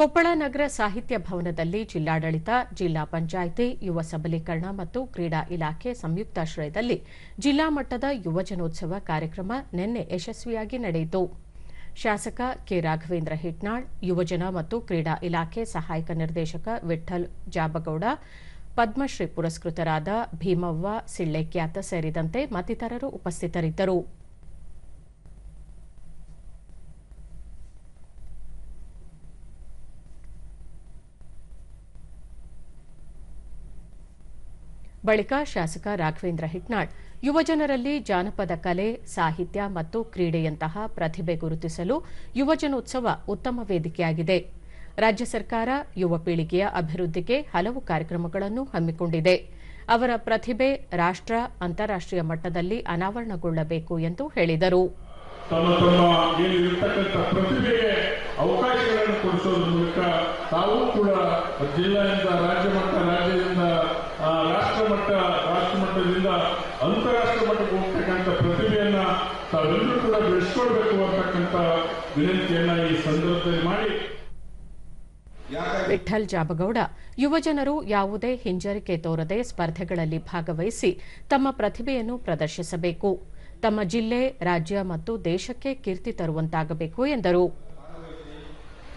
ಕೊಪ್ಪಳ ನಗರ ಸಾಹಿತ್ಯ ಭವನದಲ್ಲಿ ಜಿಲ್ಲಾಡಳಿತ, ಜಿಲ್ಲಾ ಪಂಚಾಯಿತಿ, ಯುವ ಸಬಲೀಕರಣ ಮತ್ತು ಕ್ರೀಡಾ ಇಲಾಖೆ ಸಂಯುಕ್ತಾಶ್ರಯದಲ್ಲಿ ಜಿಲ್ಲಾ ಮಟ್ಟದ ಯುವಜನೋತ್ಸವ ಕಾರ್ಯಕ್ರಮ ನಿನ್ನೆ ಯಶಸ್ವಿಯಾಗಿ ನಡೆಯಿತು. ಶಾಸಕ ಕೆ. ರಾಘವೇಂದ್ರ ಹಿಟ್ನಾಳ್ ಯುವಜನ ಮತ್ತು ಕ್ರೀಡಾ ಇಲಾಖೆ ಸಹಾಯಕ ನಿರ್ದೇಶಕ ವಿಠಲ್ ಜಾಬಗೌಡ, ಪದ್ಮಶ್ರೀ ಪುರಸ್ಕೃತರಾದ ಭೀಮವ್ವ ಸಿಳ್ಳೆಕ್ಯಾತ ಸೇರಿದಂತೆ ಮತ್ತಿತರರು ಉಪಸ್ಥಿತರಿದ್ದರು. ಬಳಿಕ ಶಾಸಕ ರಾಘವೇಂದ್ರ ಹಿಟ್ನಾಳ್, ಯುವಜನರಲ್ಲಿ ಜಾನಪದ ಕಲೆ, ಸಾಹಿತ್ಯ ಮತ್ತು ಕ್ರೀಡೆಯಂತಹ ಪ್ರತಿಭೆ ಗುರುತಿಸಲು ಯುವಜನೋತ್ಸವ ಉತ್ತಮ ವೇದಿಕೆಯಾಗಿದೆ. ರಾಜ್ಯ ಸರ್ಕಾರ ಯುವ ಪೀಳಿಗೆಯ ಅಭಿವೃದ್ಧಿಗೆ ಹಲವು ಕಾರ್ಯಕ್ರಮಗಳನ್ನು ಹಮ್ಮಿಕೊಂಡಿದೆ. ಅವರ ಪ್ರತಿಭೆ ರಾಷ್ಟ್ರ ಅಂತಾರಾಷ್ಟೀಯ ಮಟ್ಟದಲ್ಲಿ ಅನಾವರಣಗೊಳ್ಳಬೇಕು ಎಂದು ಹೇಳಿದರು. ಅವಕಾಶಗಳನ್ನು ಕೊಡಿಸೋದ್ರ ಮೂಲಕ ತಾವು ಕೂಡ ಜಿಲ್ಲೆಯಿಂದ ರಾಜ್ಯ ತಾವೆಲ್ಲರೂ ಕೂಡ ಬೆಳೆಸ್ಕೊಳ್ಬೇಕು ಅಂತಕ್ಕಂಥ ವಿನಂತಿಯನ್ನ ಈ ಸಂದರ್ಭದಲ್ಲಿ ಮಾಡಿ. ವಿಠಲ್ ಜಾಬಗೌಡ ಯುವಜನರು ಯಾವುದೇ ಹಿಂಜರಿಕೆ ತೋರದೆ ಸ್ಪರ್ಧೆಗಳಲ್ಲಿ ಭಾಗವಹಿಸಿ ತಮ್ಮ ಪ್ರತಿಭೆಯನ್ನು ಪ್ರದರ್ಶಿಸಬೇಕು. ತಮ್ಮ ಜಿಲ್ಲೆ ರಾಜ್ಯ ಮತ್ತು ದೇಶಕ್ಕೆ ಕೀರ್ತಿ ತರುವಂತಾಗಬೇಕು ಎಂದರು.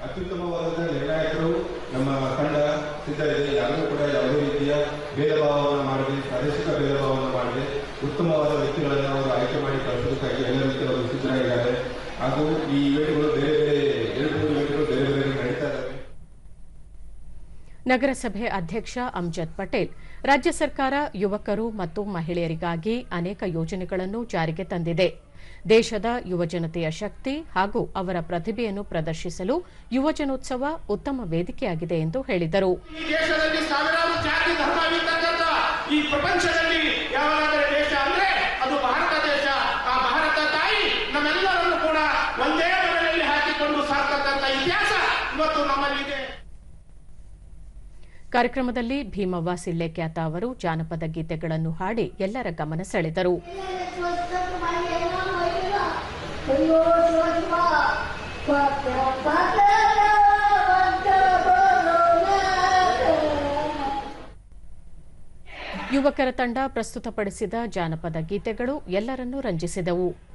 ಅತ್ಯುತ್ತಮವಾದ ನಿರ್ಣಾಯಕರು ನಮ್ಮ ತಂಡ ಸಿದ್ಧ ಇದೆ. ಯಾರೂ ಕೂಡ ಯಾವುದೇ ರೀತಿಯ ಭೇದ ಭಾವವನ್ನು ಮಾಡದೆ ಪ್ರಾದೇಶಿಕ ಭೇದ ಭಾವವನ್ನು ಮಾಡದೆ ಉತ್ತಮವಾದ ವ್ಯಕ್ತಿಗಳನ್ನು ಕಳಿಸೋದಕ್ಕಾಗಿ ಎಲ್ಲ ರೀತಿಯ ಅವರು ಸಿದ್ಧರಾಗಿದ್ದಾರೆ ಹಾಗೂ ಈ ಇವೆಂಟ್ಗಳು ಬೇರೆ ಬೇರೆ ಎರಡು ಮೂರು ಇವೆಂಟ್ಗಳು ಬೇರೆ ಬೇರೆ ನಡೀತಾ ಇದ್ದಾವೆ. ನಗರಸಭೆ ಅಧ್ಯಕ್ಷ ಅಮ್ಜದ್ ಪಟೇಲ್ ರಾಜ್ಯ ಸರ್ಕಾರ ಯುವಕರು ಮತ್ತು ಮಹಿಳೆಯರಿಗಾಗಿ ಅನೇಕ ಯೋಜನೆಗಳನ್ನು ಜಾರಿಗೆ ತಂದಿದೆ. ದೇಶದ ಯುವಜನತೆಯ ಶಕ್ತಿ ಹಾಗೂ ಅವರ ಪ್ರತಿಭೆಯನ್ನು ಪ್ರದರ್ಶಿಸಲು ಯುವಜನೋತ್ಸವ ಉತ್ತಮ ವೇದಿಕೆಯಾಗಿದೆ ಎಂದು ಹೇಳಿದರು. ಇವತ್ತು ನಮ್ಮಲ್ಲಿದೆ. ಕಾರ್ಯಕ್ರಮದಲ್ಲಿ ಭೀಮವ್ವ ಸಿಳ್ಳೆಖ್ಯಾತ ಅವರು ಜಾನಪದ ಗೀತೆಗಳನ್ನು ಹಾಡಿ ಎಲ್ಲರ ಗಮನ ಸೆಳೆದರು. ಯುವಕರ ತಂಡ ಪ್ರಸ್ತುತಪಡಿಸಿದ ಜಾನಪದ ಗೀತೆಗಳು ಎಲ್ಲರನ್ನೂ ರಂಜಿಸಿದವು.